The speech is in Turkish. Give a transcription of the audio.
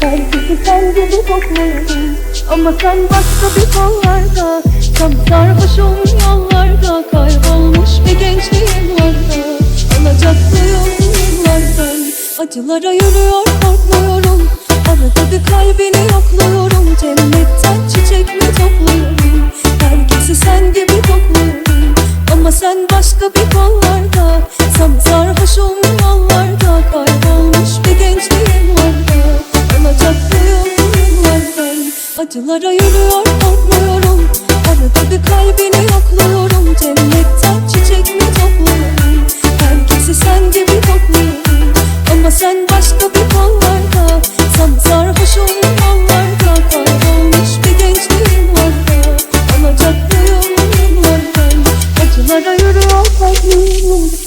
Herkesi sen gibi kokluyorum Ama sen başka bir kollarda Tam sarhoşum yollarda Kaybolmuş bir gençliğim vardı Alacaklıyım yıllardan Acılara yürüyor korkmuyorum. Arada bir kalbini yokluyorum Cennetten çiçek mi topluyorum. Herkesi sen gibi kokluyorum Ama sen başka bir kollarda Sam sarhoşum Acılara yürüyor korkmuyorum. Arada bir kalbini yokluyorum. Cennetten çiçek mi topluyorum Herkesi sen gibi kokluyorum Ama sen başka bir kollarda Sam sarhoşum yollarda Kaybolmuş bir gençliğim vardı. Alacaklıyım yıllardan Acılara yürüyor kalbim